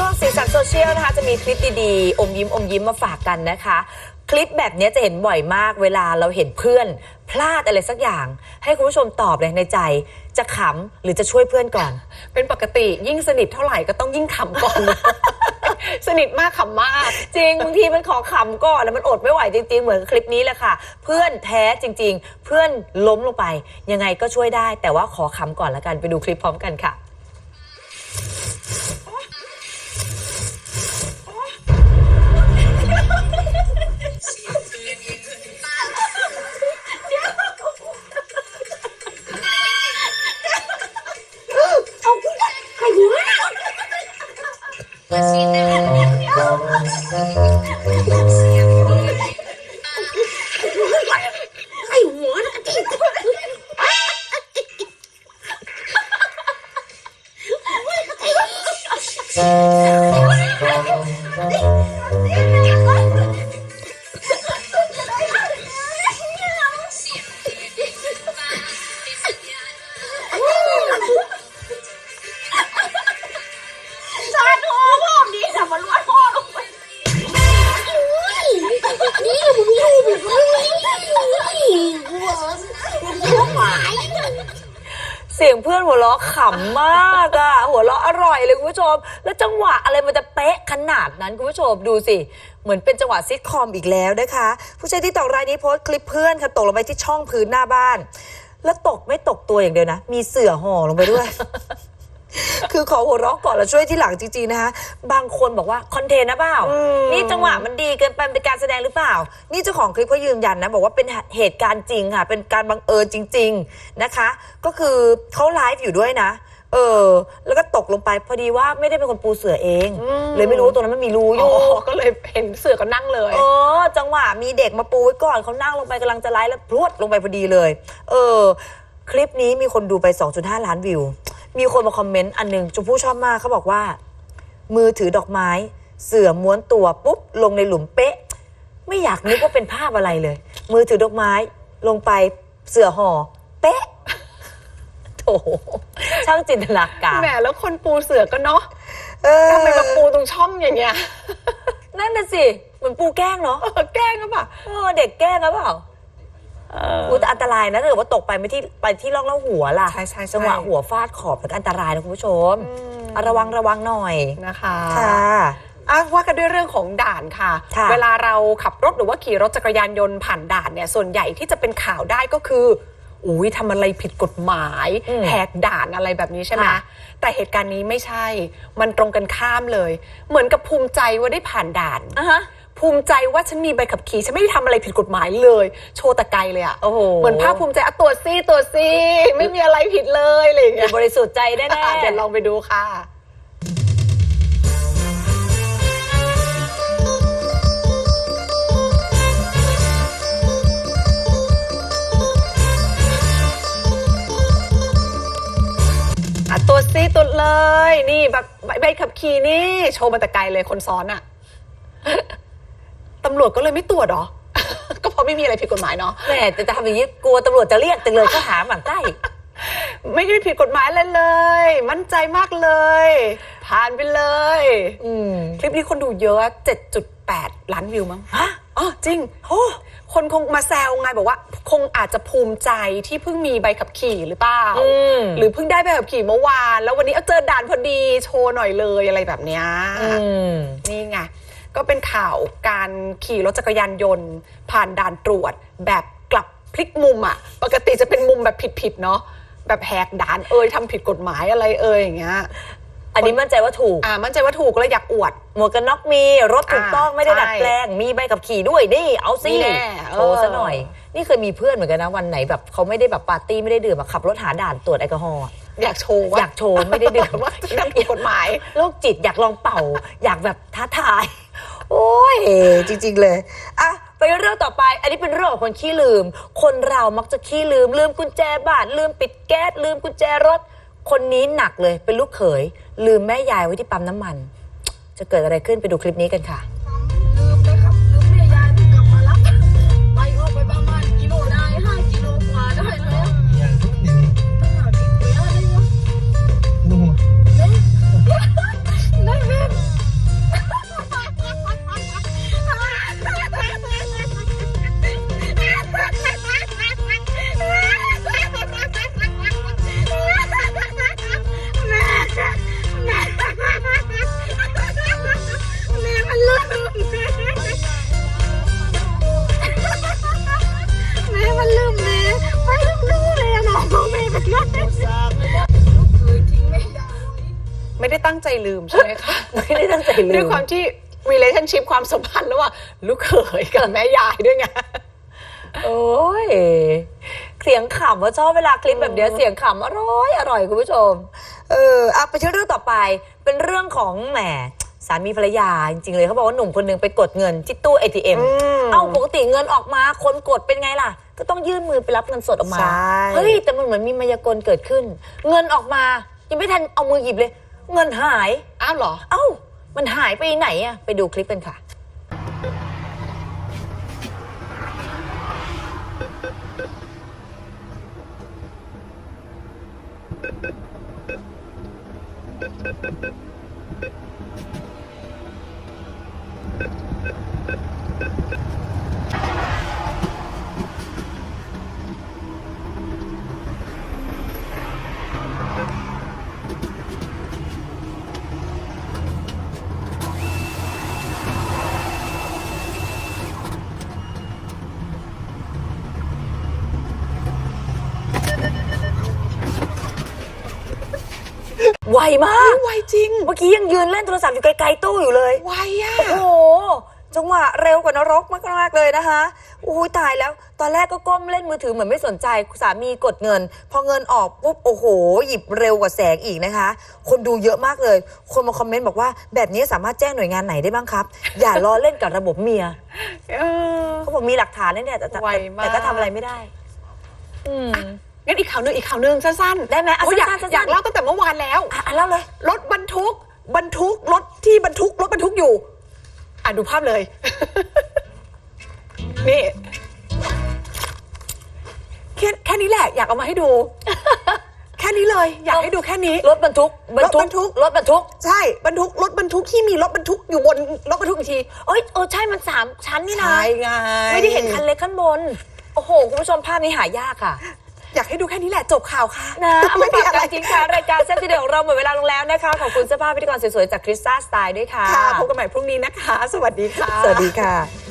ลับมากับช่วงสีสันโซเชียลนะคะ จะมีคลิปดีๆ อมยิ้มอมยิ้มมาฝากกันนะคะ คลิปแบบนี้จะเห็นบ่อยมากเวลาเราเห็นเพื่อน พลาดอะไรสักอย่าง ให้คุณผู้ชมตอบเลยในใจ จะขำหรือจะช่วยเพื่อนก่อน เป็นปกติยิ่งสนิทเท่าไหร่ก็ต้องยิ่งขำก่อน สนิทมากขำมาก จริงบางทีมันขอขำก่อนแล้วมันอดไม่ไหวจริง ๆ เหมือนคลิปนี้แหละค่ะ เพื่อนแท้จริง ๆ เพื่อนล้มลงไป ยังไงก็ช่วยได้ แต่ว่าขอขำก่อนละกันไปดูคลิปพร้อมกันค่ะ ไอ้หัว เสียงเพื่อนหัวเราะขำมากอะหัวเราะอร่อยเลยคุณผู้ชม แล้วจังหวะอะไรมันจะเป๊ะขนาดนั้นคุณผู้ชมดูสิ เหมือนเป็นจังหวะซิทคอมอีกแล้วนะคะ ผู้ใช้ที่ตอกรายนี้โพสต์คลิปเพื่อนค่ะตกลงไปที่ช่องพื้นหน้าบ้าน แล้วตกไม่ตกตัวอย่างเดียวนะ มีเสื่อห่อลงไปด้วย คือขอหัวเราะก่อนแล้วช่วยที่หลังจริงๆนะคะบางคนบอกว่าคอนเทนต์นะเปล่า นี่จังหวะมันดีเกินไปเป็นการแสดงหรือเปล่า นี่เจ้าของคลิปเขายืนยันนะบอกว่าเป็นเหตุการณ์จริงค่ะ เป็นการบังเอิญจริง ๆนะคะ ก็คือเขาไลฟ์อยู่ด้วยนะเออ แล้วก็ตกลงไปพอดีว่าไม่ได้เป็นคนปูเสือเอง เลยไม่รู้ว่าตรงนั้นมันมีรูออ๋ยู่อก็เลยเห็นเสือก็นั่งเลย เออ จังหวะมีเด็กมาปูไว้ก่อนเขานั่งลงไปกำลังจะไลฟ์แล้วพรวดลงไปพอดีเลย เออ คลิปนี้มีคนดูไป 2.5 ล้านวิว มีคนมาคอมเมนต์อันหนึงชมพู่ชอบมากเขาบอกว่า มือถือดอกไม้ เสือม้วนตัวปุ๊บลงในหลุมเป๊ะ ไม่อยากนึกว่าเป็นภาพอะไรเลย มือถือดอกไม้ลงไปเสือห่อเป๊ะโถช่างจินตนาการ แหมแล้วคนปูเสือก็เนาะเออทำไมมาปูตรงช่องอย่างเงี้ย นั่นน่ะสิ เหมือนปูแกล้งเนาะเออแกล้งก็ปล่ะเออเด็กแกล้งหรือเปล่า อุยแต่อันตรายนะถ้าเกิดว่าตกไปไม่ที่ไปที่ร่องแล้วหัวล่ะใช่ใช่ใช่ จังหวะหัวฟาดขอบแล้วก็อันตรายนะคุณผู้ชมอะระวังระวังหน่อยนะคะ ค่ะ อะว่ากันด้วยเรื่องของด่านค่ะ ค่ะเวลาเราขับรถหรือว่าขี่รถจักรยานยนต์ผ่านด่านเนี่ย ส่วนใหญ่ที่จะเป็นข่าวได้ก็คืออุ้ยทำอะไรผิดกฎหมาย อืมแหกด่านอะไรแบบนี้ใช่ไหมค่ะ แต่เหตุการณ์นี้ไม่ใช่ มันตรงกันข้ามเลย เหมือนกับภูมิใจว่าได้ผ่านด่าน อะฮะ ภูมิใจว่าฉันมีใบขับขี่ ฉันไม่ได้ทำอะไรผิดกฎหมายเลย โชว์ตะไกลเลยอะโอ้โห เหมือนภาคภูมิใจอะตัวจซี่ตัวจซี่ไม่มีอะไรผิดเลยอะไรอย่างอเงี้ยยู่บริสุทธิ์ใจแน่อะเดี๋ยวลองไปดูค่ะ อะตัวซีตัวเลย นี่แบบใบใบขับขี่นี่ โชว์มาแต่ไกลเลยคนซ้อนอะ ตำรวจก็เลยไม่ตรวจเหรอ ก็เพราะไม่มีอะไรผิดกฎหมายเนาะๆแหมแต่จะทำอย่างนี้กลัวตำรวจจะเรียกจังเลยข้อหาหมั่นไส้ ไม่ได้ผิดกฎหมายเลยเลย มั่นใจมากเลย ผ่านไปเลย อืมคลิปนี้คนดูเยอะ 7.8 ล้านวิวมั้ง ฮะอ๋อจริง โอ้คนคงมาแซวไงบอกว่า คงอาจจะภูมิใจที่เพิ่งมีใบขับขี่หรือเปล่า อืม หรือเพิ่งได้ใบขับขี่เมื่อวาน แล้ววันนี้เอาเจอด่านพอดีโชว์หน่อยเลยอะไรแบบเนี้ย อืม นี่ไง ก็เป็นข่าวการขี่รถจักรยานยนต์ ผ่านด่านตรวจ แบบกลับพลิกมุมอะ่ะ ปกติจะเป็นมุมแบบผิดๆเนาะแบบแหกด่านเอ่ยทำผิดกฎหมายอะไรเอ่ยอย่างเงี้ยอันนี้มั่นใจว่าถูก อ่า มั่นใจว่าถูกก็เลยอยากอวด หมวกกันน็อกมี รถถูกต้องอ่าไม่ได้ใช่ดัดแปลง มีใบขับขี่ด้วยนี่ เอาสินี่แน่โชว์ซะเออหน่อย นี่เคยมีเพื่อนเหมือนกันนะวันไหนแบบเขาไม่ได้แบบปาร์ตี้ไม่ได้ดื่มอะขับรถหาด่านตรวจแอลกอฮอล์อะอยากโชว์ว่าอยากโชว์ไม่ได้ดื่มว่าจะทำผิดกฎหมายโรคจิตอยากลองเป่า อยากแบบท้าทาย โอ้ยจริง ๆ เลยอะไปเรื่องต่อไป อันนี้เป็นเรื่องของคนขี้ลืม คนเรามักจะขี้ลืม ลืมกุญแจบ้านลืมปิดแก๊สลืมกุญแจรถ คนนี้หนักเลยเป็นลูกเขย ลืมแม่ยายไว้ที่ปั๊มน้ำมัน จะเกิดอะไรขึ้นไปดูคลิปนี้กันค่ะ งใจลืมใช่ไหมคะ ไม่ได้ตั้งใจลืม ด้วยความที่ relationship ความสัมพันธ์ระหว่างลูกเขยกับแม่ยายด้วยไง โอ้ย เสียงขำว่าชอบเวลาคลิปแบบเนี้ยเสียงขำอร่อยอร่อยคุณผู้ชม เออเอาไปที่เรื่องต่อไป เป็นเรื่องของแหมสามีภรรยาจริงๆเลยเขาบอกว่าหนุ่มคนหนึงไปกดเงินที่ตู้ ATM อืมเอ้าปกติเงินออกมา คนกดเป็นไงล่ะ ก็ต้องยื่นมือไปรับเงินสดออกมา ใช่ เฮ้ย แต่มันเหมือนมีมายากลเกิดขึ้น เงินออกมา ยังไม่ทันเอามือหยิบเลย เงินหาย อ้าวเหรอ เอ้า มันหายไปไหนอะไปดูคลิปกันค่ะ ไวมากไวจริง เมื่อกี้ยังยืนเล่นโทรศัพท์อยู่ไกลๆตู้อยู่เลย ไวอะ โอ้โห จังหวะเร็วกว่านรกมากๆเลยนะคะอุ้ยตายแล้ว ตอนแรกก็ก้มเล่นมือถือเหมือนไม่สนใจสามีกดเงิน พอเงินออกปุ๊บโอ้โห หยิบเร็วกว่าแสงอีกนะคะ คนดูเยอะมากเลย คนมาคอมเมนต์บอกว่าแบบนี้สามารถแจ้งหน่วยงานไหนได้บ้างครับ อย่าล้อเล่นกับระบบเมียเออเขาบอกมีหลักฐานแล้วเนี่ยแต่แต่ไวมาก แต่ก็ทำอะไรไม่ได้ อืม งั้นอีกข่าวหนึงอีกข่าวหนึงสั้นๆได้ไหมเอาโยอยากสั้นๆสั้นๆ อยากเล่าตั้งแต่เมื่อวานแล้ว อะอะแล้วเลย รถบรรทุก บรรทุกรถที่บรรทุกรถบรรทุกอยู่ อะดูภาพเลย นี่แค่แค่นี้แหละ อยากเอามาให้ดู แค่นี้เลย อยากให้ดูแค่นี้ รถบรรทุกบรรทุรถบรรทุก รถบรรทุก ใช่บรรทุกรถบรรทุกที่มีรถบรรทุกอยู่บนรถบรรทุกอีกทีเอ้ยเออใช่มันสามชั้นนี่นะใช่ไง ไม่ได้เห็นคันเล็กขั้นบน โอ้โห คุณผู้ชมภาพนี้หายากค่ะ อยากให้ดูแค่นี้แหละจบข่าวค่ะนะเอาไม่มามีฝากอะไรกันทิ้งท้ายรายการเส้นที่เดียวของเราหมดเวลาลงแล้วนะคะ ขอบคุณเสื้อผ้าพิธีกรสวยๆจากคริสตัลสไตล์ด้วยค่ะค่ะพบกันใหม่พรุ่งนี้นะคะ สวัสดีค่ะ สวัสดีค่ะ